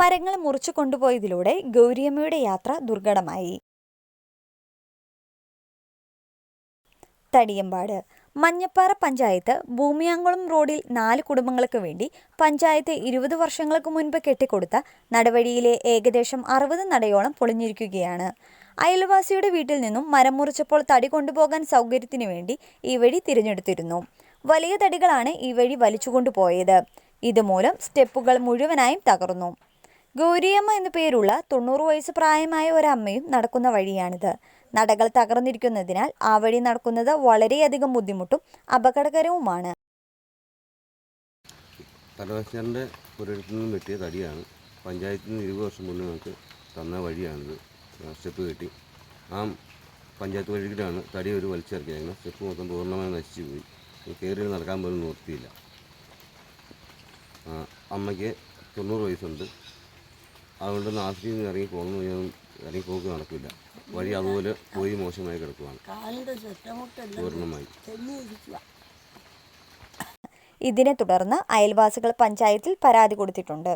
മരങ്ങൾ മുറിച്ചു കൊണ്ടുപോയതിലൂടെ ഗൗരിയമ്മയുടെ യാത്ര ദുർഘടമായി. തടിയമ്പാട്. മഞ്ഞപ്പാറ പഞ്ചായത്ത് ഭൂമിയാങ്കുളം റോഡിൽ നാല് കുടുംബങ്ങൾക്ക് വേണ്ടി പഞ്ചായത്ത് ഇരുപത് വർഷങ്ങൾക്ക് മുൻപ് കെട്ടിക്കൊടുത്ത നടവഴിയിലെ ഏകദേശം അറുപത് നടയോളം പൊളിഞ്ഞിരിക്കുകയാണ്. അയൽവാസിയുടെ വീട്ടിൽ നിന്നും മരം മുറിച്ചപ്പോൾ തടി കൊണ്ടുപോകാൻ സൗകര്യത്തിനു വേണ്ടി ഈ വഴി തിരഞ്ഞെടുത്തിരുന്നു. വലിയ തടികളാണ് ഈ വഴി വലിച്ചുകൊണ്ടുപോയത്. ഇതുമൂലം സ്റ്റെപ്പുകൾ മുഴുവനായും തകർന്നു. ഗൗരിയമ്മ എന്നു പേരുള്ള തൊണ്ണൂറ് വയസ്സ് പ്രായമായ ഒരമ്മയും നടക്കുന്ന വഴിയാണിത്. നടകൾ തകർന്നിരിക്കുന്നതിനാൽ ആ വഴി നടക്കുന്നത് വളരെയധികം ബുദ്ധിമുട്ടും അപകടകരവുമാണ്. തലവശന്റെ ഒരിടത്തു നിന്നും വെട്ടിയ തടിയാണ്. പഞ്ചായത്തിൽ നിന്ന് ഇരുപത് വർഷം മുന്നേ നമുക്ക് തന്ന വഴിയാണിത്. സ്റ്റെപ്പ് കെട്ടി. ആ പഞ്ചായത്ത് വഴിയിലാണ് തടി ഒരു വലിച്ചിറക്കിയത്. സ്റ്റെപ്പ് മൊത്തം പൂർണമായി നശിച്ചു പോയി. കയറി നടക്കാൻ പോലും നിർത്തിയില്ല അമ്മയ്ക്ക് തൊണ്ണൂറ് വയസ്സുണ്ട്. അതുകൊണ്ട് നാട്ടിൽ നിന്ന് ഇറങ്ങി പോകുന്നു. ഞാൻ ഇറങ്ങി പോക്ക് നടക്കില്ല. വഴി അതുപോലെ പോയി മോശമായി കിടക്കുവാണ്. പൂർണമായി. ഇതിനെ തുടർന്ന് അയൽവാസികൾ പഞ്ചായത്തിൽ പരാതി കൊടുത്തിട്ടുണ്ട്.